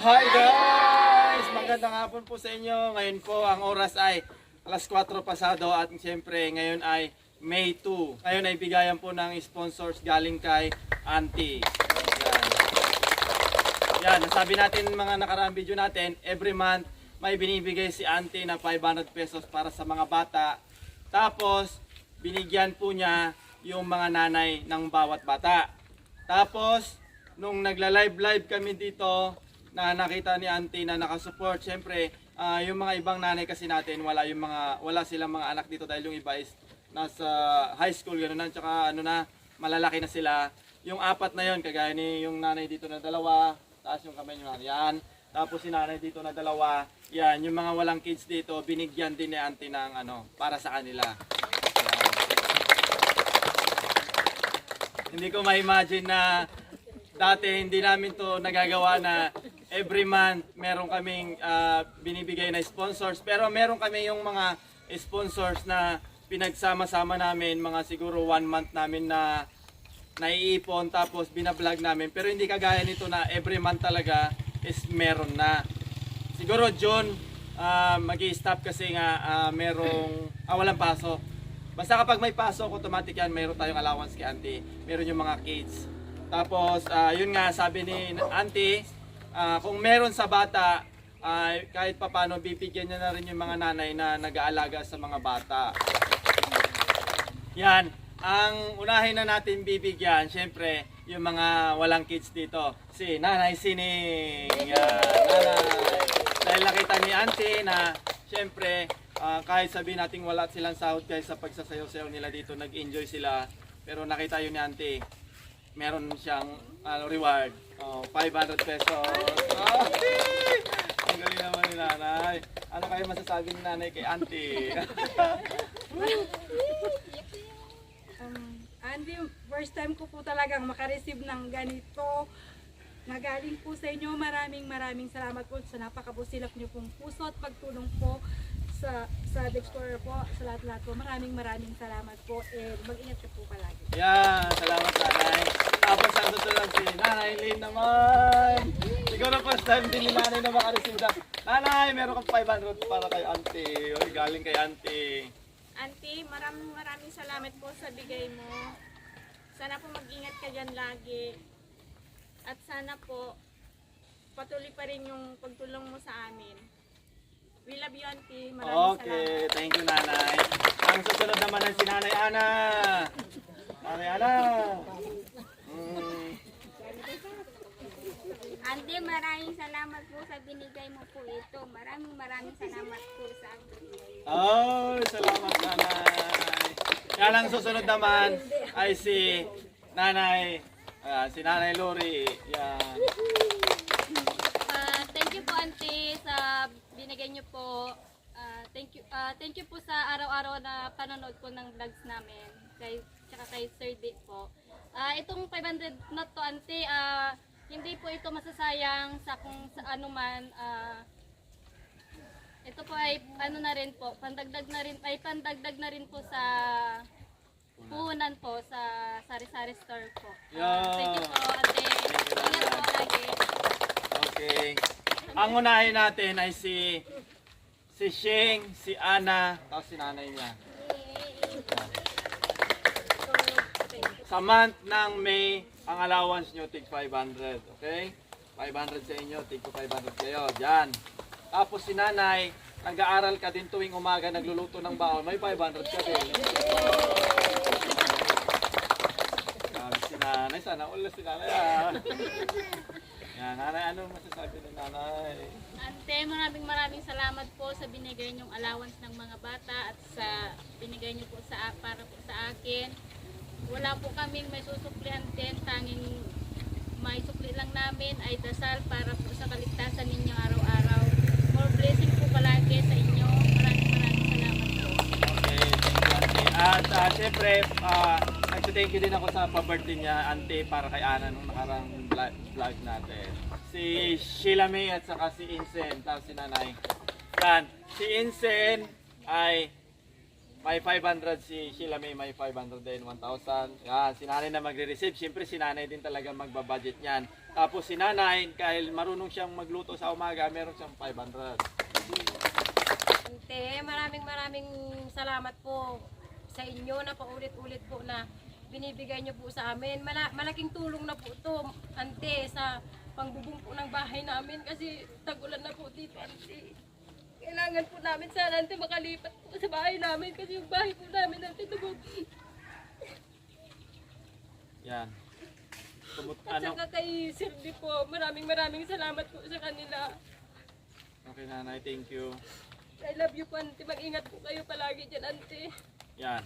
Hi guys! Magandang hapon po sa inyo. Ngayon po ang oras ay alas 4 pasado at siyempre ngayon ay May 2. Ngayon ay bigayan po ng sponsors galing kay Auntie. Yan. Nasabi natin mga nakaraang video natin, every month may binibigay si Auntie na 500 pesos para sa mga bata. Tapos, binigyan po niya yung mga nanay ng bawat bata. Tapos, nung nagla-live-live kami dito, na nakita ni auntie na nakasupport, syempre, ah, yung mga ibang nanay kasi natin, wala yung mga, wala silang mga anak dito dahil yung iba is nasa high school, gano'n na, tsaka ano na, malalaki na sila. Yung apat na yon kagaya ni yung nanay dito na dalawa, taas yung kamay nyo yan. Tapos si nanay dito na dalawa, yan, yung mga walang kids dito, binigyan din ni auntie ng ano, para sa kanila. Hindi ko ma-imagine na dati hindi namin to nagagawa na every month meron kaming ah, binibigay na sponsors. Pero meron kami yung mga sponsors na pinagsama-sama namin, mga siguro one month namin na naiipon tapos binablog namin. Pero hindi kagaya nito na every month talaga is meron na. Siguro June, uh, mag stop kasi nga ah, merong, ah, walang pasok. Basta kapag may pasok, automatic yan, mayroon tayong allowance kay auntie. Meron yung mga kids. Tapos, ah, yun nga, sabi ni auntie, ah, kung meron sa bata, ah, kahit papano, bibigyan niya na rin yung mga nanay na nag-aalaga sa mga bata. Yan. Ang unahin na natin bibigyan, syempre, yung mga walang kids dito. Si Nanay Sining. Yan, Nanay. Dahil nakita ni Auntie na, syempre, ah, kahit sabihin natin wala silang sahod guys sa pagsasayaw-sayaw nila dito, nag-enjoy sila. Pero nakita yun ni Auntie, meron siyang ano, reward. Oh, 500 pesos. Oh, ang galing naman ni Nanay. Ano kayo masasabi ni Nanay kay Auntie? Um, Andy, first time ko po talagang makareceive ng ganito. Nagaling po sa inyo. Maraming maraming salamat po sa napakabusilak niyo pong puso at pagtulong po sa sa The Explorer po, sa lahat-lahat po. Maraming maraming salamat po and mag-ingat ka po palagi. Yan, salamat nanay. Tapos ang susunod si Nanay Lynn naman. Siguro first time din ni Nanay na makareceive na. Nanay, meron kang 500 para kay auntie. Uy, galing kay auntie. Auntie, maraming maraming salamat po sa bigay mo. Sana po mag-ingat ka dyan lagi. At sana po, patuloy pa rin yung pagtulong mo sa amin. We love you, Auntie. Maraming Okay, salamat. thank you Nanay. Ang susunod naman ay si Nanay Ana. Nanay Ana. Mm, Ante, maraming salamat po sa binigay mo po ito. Maraming maraming salamat po sa akin. Oh, salamat Nanay. Yan ang susunod naman ay si Nanay, ah, si Nanay Lori. Yan. Ah, thank you po auntie sa binigay niyo po. Ah, thank you ah, thank you po sa araw-araw na panonood po ng vlogs namin. Kay tsaka kay Sir D po. Ah, itong 500 na to auntie, ah, hindi po ito masasayang sa kung sa ano man ah, ito po ay ano na rin po, pandagdag na rin ay pandagdag na rin po sa puhunan po sa sari-sari store po. Ah, thank you po ate. Ingat po lagi. Okay. Ang unahin natin ay si si Shing, si Ana, tapos si nanay niya. Sa month ng May, ang allowance nyo, tig 500. Okay? 500 sa inyo, tig 500 kayo. Diyan. Tapos si nanay, nag-aaral ka din tuwing umaga, nagluluto ng baon, may 500 ka din. Sabi si nanay, sana ulit si nanay ah. Yan, nanay, ano masasabi ni nanay? Ante, maraming maraming salamat po sa binigay niyong allowance ng mga bata at sa binigay niyo po sa para po sa akin. Wala po kaming may susuklihan din, tanging may sukli lang namin ay dasal para po sa kaligtasan ninyo araw-araw. More blessing po palagi sa inyo. Maraming maraming salamat po. Okay, thank you, Auntie. At uh, syempre, uh, nag-thank you din ako sa pa-birthday niya, Ante, para kay Ana nung nakarang vlog natin. Si Sheila May at saka si Insen, tapos si Nanay. Yan, si Insen ay may 500 si Sheila May, may 500 din, 1,000. Yan, si Nanay na magre-receive. Siyempre, si Nanay din talaga magbabudget niyan. Tapos si nanay, kahil marunong siyang magluto sa umaga, meron siyang 500. Ante, maraming maraming salamat po sa inyo na paulit-ulit po na binibigay niyo po sa amin. Mala- malaking tulong na po ito, ante, sa pangbubong po ng bahay namin kasi tagulan na po dito, ante. Kailangan po namin sana, ante, makalipat po sa bahay namin kasi yung bahay po namin, ante, lubog. Yan. Tumut, At ano? saka kay Sir Di po, maraming maraming salamat po sa kanila. Okay nanay, thank you. I love you po, ante. Mag-ingat po kayo palagi dyan, ante. Yan.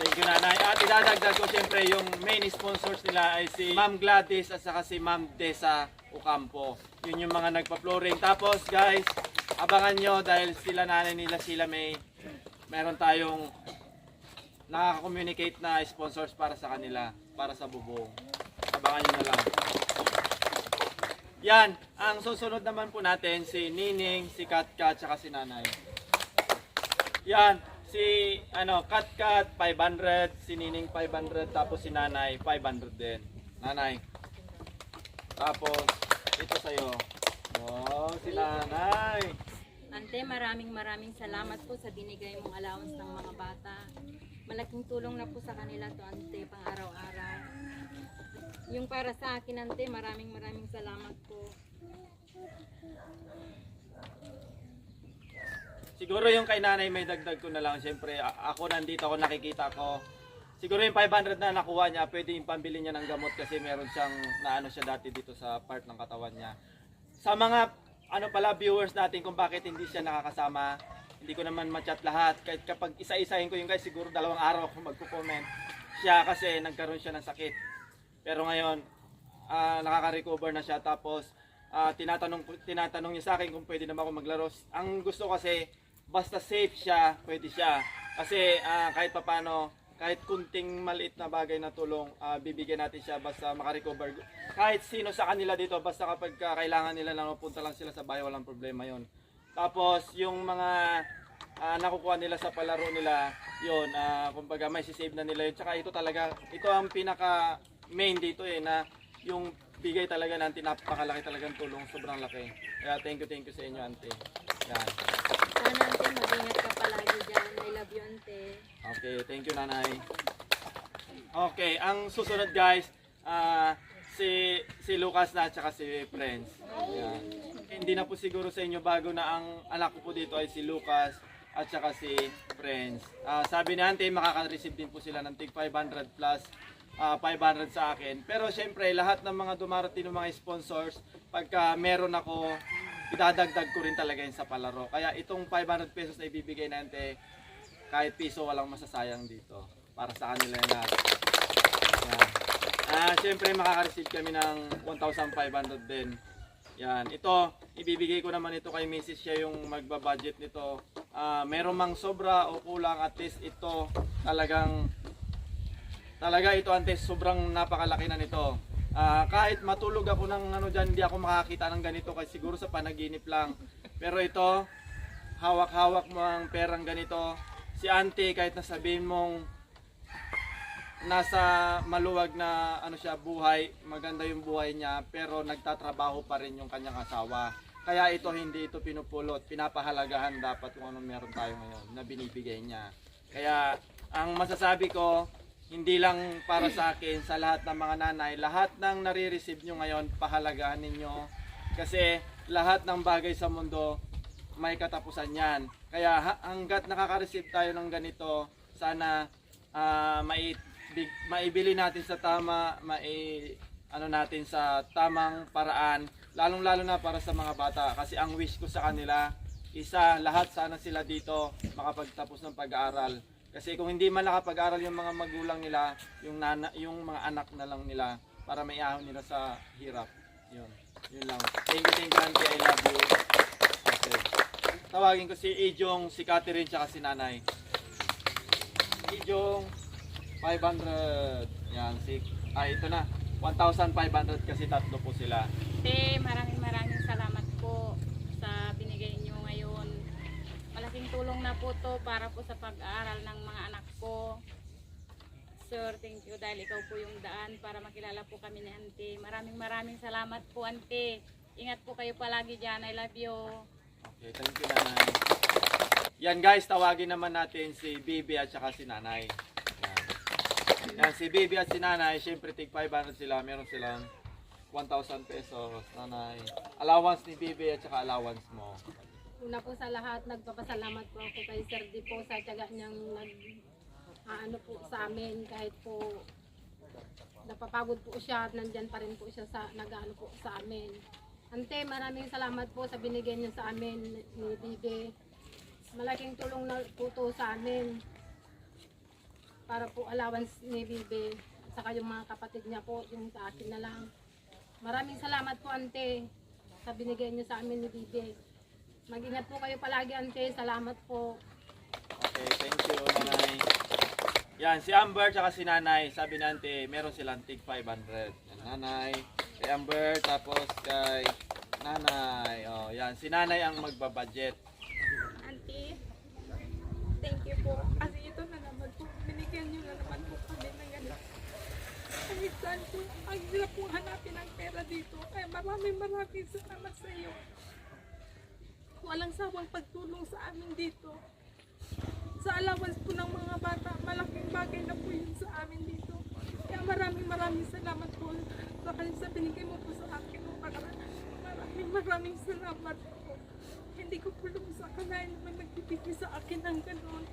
Thank you nanay. At idadagdag ko siyempre yung main sponsors nila ay si Ma'am Gladys at saka si Ma'am Desa Ocampo. Yun yung mga nagpa-flooring. Tapos guys, abangan nyo dahil sila nanay nila sila may meron tayong nakaka-communicate na sponsors para sa kanila, para sa bubong. Abangan nyo na lang. Yan, ang susunod naman po natin si Nining, si Katka, at saka si Nanay. Yan, si ano, Katkat 500, si Nining 500, tapos si Nanay 500 din. Nanay. Tapos ito sa'yo. Oh, si Nanay. Ante, maraming maraming salamat po sa binigay mong allowance ng mga bata. Malaking tulong na po sa kanila to, ante, pang araw-araw. Yung para sa akin, ante, maraming maraming salamat po. Siguro yung kay nanay may dagdag ko na lang. Siyempre, ako nandito ako nakikita ko. Siguro yung 500 na nakuha niya, pwede yung pambili niya ng gamot kasi meron siyang naano siya dati dito sa part ng katawan niya. Sa mga ano pala viewers natin kung bakit hindi siya nakakasama, hindi ko naman ma-chat lahat. Kahit kapag isa-isahin ko yung guys, siguro dalawang araw ako magko-comment. Siya kasi nagkaroon siya ng sakit. Pero ngayon, ah, nakaka-recover na siya. Tapos, ah, tinatanong, tinatanong niya sa akin kung pwede naman ako maglaro. Ang gusto kasi, basta safe siya, pwede siya. Kasi ah, kahit papano, kahit kunting maliit na bagay na tulong, ah, bibigyan natin siya basta makarecover. Kahit sino sa kanila dito, basta kapag ka kailangan nila lang mapunta lang sila sa bahay, walang problema yon. Tapos, yung mga ah, nakukuha nila sa palaro nila, yun, ah, kumbaga may sisave na nila yun. Tsaka ito talaga, ito ang pinaka main dito eh, na yung bigay talaga natin, napakalaki talagang tulong, sobrang laki. Kaya thank you, thank you sa inyo, ante. Yan. Sana, ante, mag-ingat ka palagi dyan. I love you, ante. Okay, thank you nanay. Okay, ang susunod guys, ah, si si Lucas na at saka si Friends. Yan. Hindi na po siguro sa inyo bago na ang anak ko po dito ay si Lucas at saka si Friends. Ah, sabi ni Ante, makaka-receive din po sila ng tig 500 plus ah, 500 sa akin. Pero syempre, lahat ng mga dumarating ng mga sponsors, pagka meron ako, idadagdag ko rin talaga yun sa palaro. Kaya itong 500 pesos na ibibigay na Ante, kahit piso walang masasayang dito para sa kanila na yan. Ah, syempre makaka-receive kami ng 1,500 din. Yan, ito ibibigay ko naman ito kay Mrs. siya yung magba-budget nito. Ah, meron mang sobra o kulang at least ito talagang talaga ito antes sobrang napakalaki na nito. Ah, kahit matulog ako ng ano diyan, hindi ako makakita ng ganito kasi siguro sa panaginip lang. Pero ito hawak-hawak mo ang perang ganito. Si auntie kahit nasabihin mong nasa maluwag na ano siya buhay, maganda yung buhay niya pero nagtatrabaho pa rin yung kanyang asawa. Kaya ito hindi ito pinupulot, pinapahalagahan dapat kung anong meron tayo ngayon na binibigay niya. Kaya ang masasabi ko, hindi lang para sa akin, sa lahat ng mga nanay, lahat ng nare-receive nyo ngayon, pahalagahan ninyo. Kasi lahat ng bagay sa mundo, may katapusan yan. Kaya ha- hanggat nakaka-receive tayo ng ganito, sana ah, mai, big- maibili natin sa tama, mai, ano natin sa tamang paraan, lalong-lalo na para sa mga bata. Kasi ang wish ko sa kanila, isa, lahat sana sila dito makapagtapos ng pag-aaral. Kasi kung hindi man nakapag-aral yung mga magulang nila, yung, nana, yung mga anak na lang nila, para maiahon nila sa hirap. Yun. Yun lang. Thank you, thank you, auntie. I love you. Okay. Tawagin ko si Ijong, si Catherine, tsaka si Nanay. Ijong, 500. Yan, si... Ah, ito na. 1,500 kasi tatlo po sila. Ante, maraming maraming po to para po sa pag-aaral ng mga anak ko. sponsor. Thank you dahil ikaw po yung daan para makilala po kami ni Ante. Maraming maraming salamat po Ante. Ingat po kayo palagi dyan. I love you. Okay, thank you nanay. Yan guys, tawagin naman natin si Bibi at saka si nanay. Yan. Yan, si Bibi at si nanay, syempre tig 500 sila. Meron silang 1,000 pesos, nanay. Allowance ni Bibi at saka allowance mo. Una po sa lahat, nagpapasalamat po ako kay Sir Di po sa tiyaga niyang nag ano po sa amin kahit po napapagod po siya at nandyan pa rin po siya sa nag-ano po sa amin. Ante, maraming salamat po sa binigay niyo sa amin ni Bibe. Malaking tulong na po to sa amin para po allowance ni Bibe saka yung mga kapatid niya po, yung sa akin na lang. Maraming salamat po ante sa binigay niyo sa amin ni Bibe. Mag-ingat po kayo palagi, ante. Salamat po. Okay, thank you, nanay. Yan, si Amber at si nanay, sabi nante, meron silang tig 500. Yan, nanay, kay Amber, tapos kay nanay. Oh, yan, si nanay ang magbabudget. Auntie, thank you po. Kasi ito na naman po, binigyan niyo na naman po kami ng ganito. Kahit saan po, ang hirap po hanapin ang pera dito. Kaya maraming maraming salamat sa iyo. Walang sawang pagtulong sa amin dito. Sa allowance po ng mga bata, malaking bagay na po yun sa amin dito. Kaya maraming maraming salamat po sa sa binigay mo po sa akin. Maraming maraming, salamat po. Hindi ko po lubos akalain na may magbibigay sa akin ng ganun.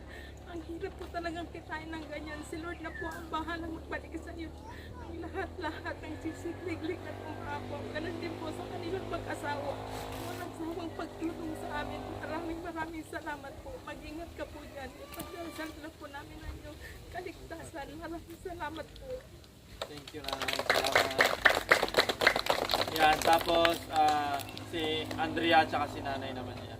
Ang hirap po talagang kitain ng ganyan. Si Lord na po ang bahalang magbalik sa iyo. Ang lahat-lahat ng sisigliglig at umabot. Ganun din po sa kanilang mag-asawa. Sawang pagtulong sa amin. Maraming maraming salamat po. Mag-ingat ka po dyan. Ipagdasal na po namin ang iyong kaligtasan. Maraming salamat po. Thank you, nanay. Salamat. Yan, tapos ah, si Andrea at si nanay naman niya.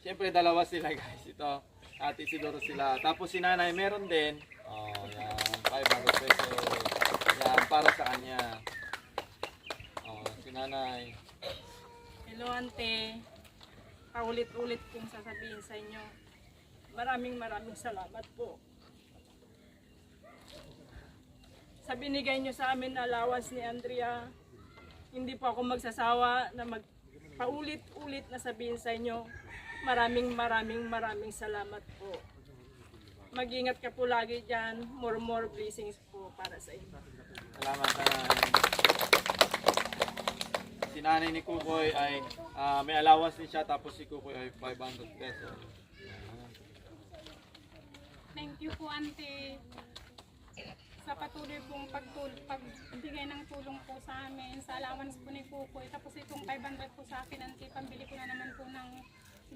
Siyempre, dalawa sila guys. Ito, ate siguro sila. Tapos si nanay meron din. Oh, yan. 500 pesos. Yan, para sa kanya. Oh, si nanay. Hello, ante. Paulit-ulit kong sasabihin sa inyo. Maraming maraming salamat po. Sa binigay nyo sa amin na allowance ni Andrea, hindi po ako magsasawa na mag paulit-ulit na sabihin sa inyo, maraming maraming maraming salamat po. Mag-ingat ka po lagi dyan. More more blessings po para sa inyo. Salamat, nanay. Si nanay ni Kukoy ay ah, may allowance din siya tapos si Kukoy ay 500 pesos. Thank you po, Ante, sa patuloy pong pagtul pagbigay ng tulong po sa amin, sa allowance po ni Kukoy. Tapos itong 500 po sa akin, Ante, pambili ko na naman po ng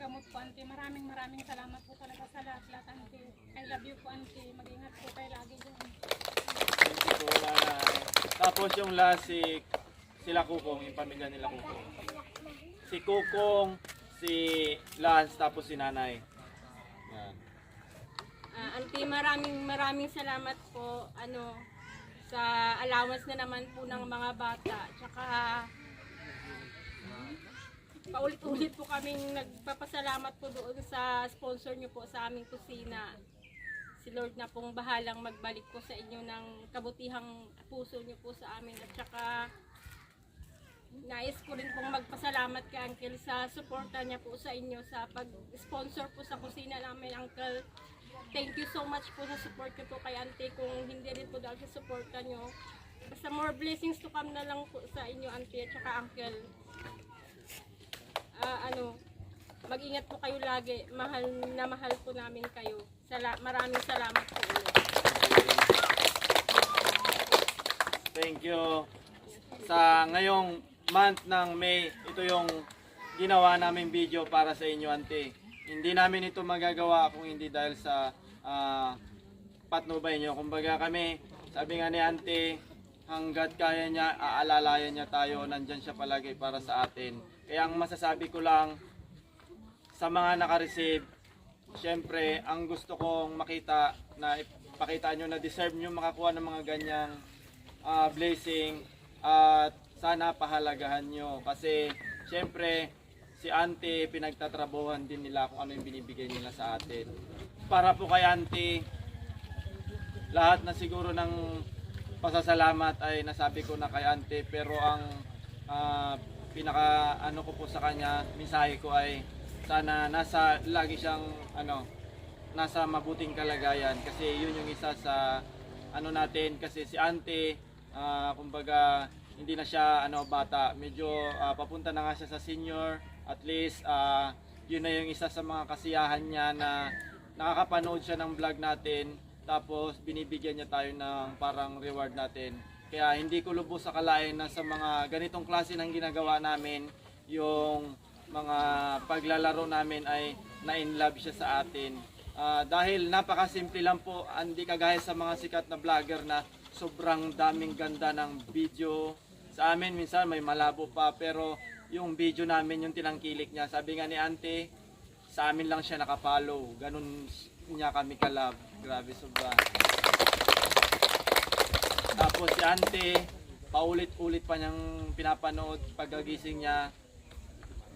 gamot po, Ante. Maraming maraming salamat po talaga sa lahat-lahat, Ante. I love you po, Ante. Mag-ingat po kayo lagi dyan. Thank you po, nanay. Tapos yung last si sila Kukong, yung pamilya nila Kukong. Si Kukong, si Lance, tapos si nanay. Yan. Ah, auntie, maraming maraming salamat po ano sa allowance na naman po ng mga bata. Tsaka paulit-ulit po kaming nagpapasalamat po doon sa sponsor niyo po sa aming kusina. Si Lord na pong bahalang magbalik po sa inyo ng kabutihang puso niyo po sa amin. At tsaka nais ko rin pong magpasalamat kay Uncle sa suporta niya po sa inyo sa pag-sponsor po sa kusina namin, Uncle. Thank you so much po sa support niyo po kay Auntie. Kung hindi rin po dahil sa suporta niyo, basta more blessings to come na lang po sa inyo, Auntie, at saka Uncle. Ah, ano, mag-ingat po kayo lagi. Mahal na mahal po namin kayo. Sala maraming salamat po ulit. Thank you. Sa ngayong month ng May, ito yung ginawa naming video para sa inyo, Ante. Hindi namin ito magagawa kung hindi dahil sa ah, patnubay nyo. Kumbaga kami, sabi nga ni Ante, hanggat kaya niya, aalalayan niya tayo, nandyan siya palagi para sa atin. Kaya ang masasabi ko lang, sa mga naka-receive, syempre, ang gusto kong makita na ipakita nyo na deserve nyo makakuha ng mga ganyang ah, blessing at sana pahalagahan nyo. Kasi syempre si auntie pinagtatrabuhan din nila kung ano yung binibigay nila sa atin. Para po kay auntie lahat na siguro ng pasasalamat ay nasabi ko na kay ante pero ang ah, pinaka ano ko po sa kanya, mensahe ko ay sana nasa lagi siyang ano nasa mabuting kalagayan. Kasi yun yung isa sa ano natin. Kasi si ante ah, kumbaga hindi na siya ano bata. Medyo ah, papunta na nga siya sa senior. At least ah, yun na yung isa sa mga kasiyahan niya na nakakapanood siya ng vlog natin. Tapos binibigyan niya tayo ng parang reward natin. Kaya hindi ko lubos sa kalain na sa mga ganitong klase ng ginagawa namin yung mga paglalaro namin ay na-in love siya sa atin. Ah, dahil napakasimple lang po, hindi kagaya sa mga sikat na vlogger na sobrang daming ganda ng video. Sa amin minsan may malabo pa pero yung video namin yung tinangkilik niya. Sabi nga ni Ante, sa amin lang siya nakapollow. Ganun niya kami kalab. Grabe sobra. Tapos si Ante, paulit-ulit pa niyang pinapanood pagkagising niya.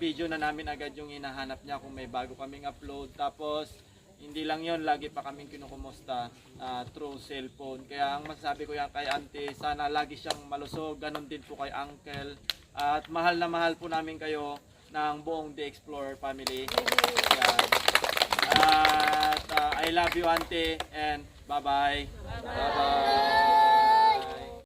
Video na namin agad yung hinahanap niya kung may bago kaming upload. Tapos hindi lang yon lagi pa kaming kinukumusta ah, through cellphone. Kaya ang masasabi ko yan kay auntie, sana lagi siyang malusog, ganon din po kay uncle. At mahal na mahal po namin kayo ng buong The Explorer family. Yan. At ah, I love you auntie and bye-bye. Bye-bye.